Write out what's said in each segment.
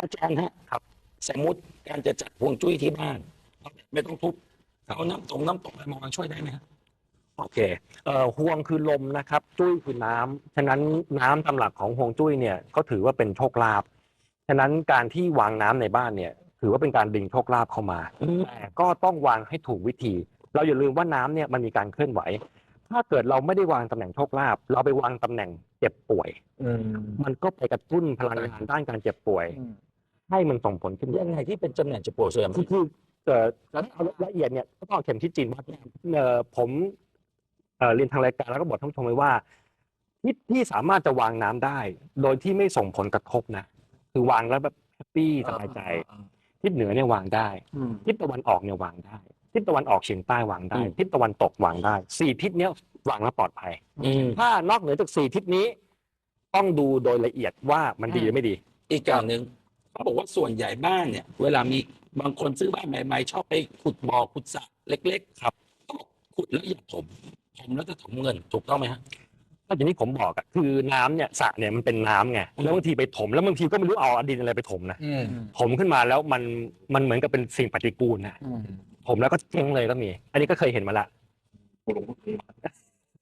อาจารย์ฮะครับ สมมติการจะจัดฮวงจุ้ยที่บ้าน ไม่ต้องทุบเอาน้ำตกน้ำตกอะไรมาวางช่วยได้ไหมฮะโอเคเอ่อห่วงคือลมนะครับ จุ้ยคือน้ำฉะนั้นน้ำตำหลักของห่วงจุ้ยเนี่ยก็ถือว่าเป็นโชคลาภฉะนั้นการที่วางน้ำในบ้านเนี่ย ถือว่าเป็นการดึงโชคลาภเข้ามา อืมแต่ก็ต้องวางให้ถูกวิธี เราอย่าลืมว่าน้ำเนี่ยมันมีการเคลื่อนไหว ถ้าเกิดเราไม่ได้วางตำแหน่งโชคลาภเราไปวางตำแหน่งเจ็บป่วย อืมมันก็ไปกระตุ้นพลังงานด้านการเจ็บป่วย อืม ให้มันส่งผลขึ้นยังไงที่เป็นจำแหน่งจะปวดเสื่อมคือคือเอ่อแล้วเอาละเอียดเนี่ยก็ต้องเอาเข็มที่จีนวัดเนี่ยเอ่อผมเอ่อเรียนทางรายการแล้วก็บอกท่านผู้ชมไว้ว่าที่ที่สามารถจะวางน้ำได้ โดยที่ไม่ส่งผลกระทบนะคือวางแล้วแบบแฮปปี้สบายใจทิศเหนือเนี่ยวางได้อืมทิศตะวันออกเนี่ยวางได้ทิศตะวันออกเฉียงใต้วางได้อืมทิศตะวันตกวางได้สี่ทิศเนี้ยวางแล้วปลอดภัยอืมถ้านอกเหนือจากสี่ทิศนี้ ต้องดูโดยละเอียดว่ามันดีหรือไม่ดี อีกอย่างหนึ่ง เขาบอกว่าส่วนใหญ่บ้านเนี่ย เวลามีบางคนซื้อบ้านใหม่ๆชอบไปขุดบ่อขุดสระเล็ก ๆ ครับเขาบอกขุดแล้วอย่าถมถมแล้วจะถมเงินถูกต้องไหมฮะ ก็อย่างที่ผมบอกอะคือน้ำเนี่ยสระเนี่ยมันเป็นน้ำไงแล้วบางทีไปถมแล้วบางทีก็ไม่รู้เอาดินอะไรไปถมนะอืมถมขึ้นมาแล้วมันมันเหมือนกับเป็นสิ่งปฏิกูลนะอืมถมแล้วก็เจ๊งเลยก็มี อันนี้ก็เคยเห็นมาละ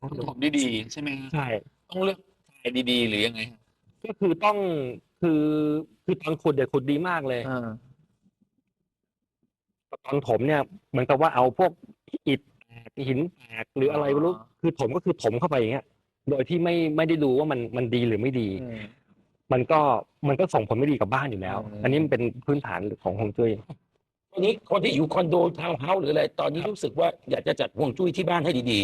ต้องผมดีๆใช่ไหมฮะใช่ต้องเลือกทายดีๆ หรือยังไงฮะ ก็คือต้องคือคือตอนขุดเดี๋ยวขุดดีมากเลยอ่าตอนถมเนี่ยเหมือนกับว่าเอาพวกอิฐแตกหินแตกหรืออะไรไม่รู้ คือถมก็คือถมเข้าไปอย่างเงี้ย โดยที่ไม่ไม่ได้ดูว่ามันมันดีหรือไม่ดี อืม มันก็มันก็ส่งผลไม่ดีกับบ้านอยู่แล้ว อืม อันนี้มันเป็นพื้นฐานของฮวงจุ้ย ตอนนี้คนที่อยู่คอนโดทาวน์เฮาส์หรืออะไร ตอนนี้รู้สึกว่าอยากจะจัดฮวงจุ้ยที่บ้านให้ดี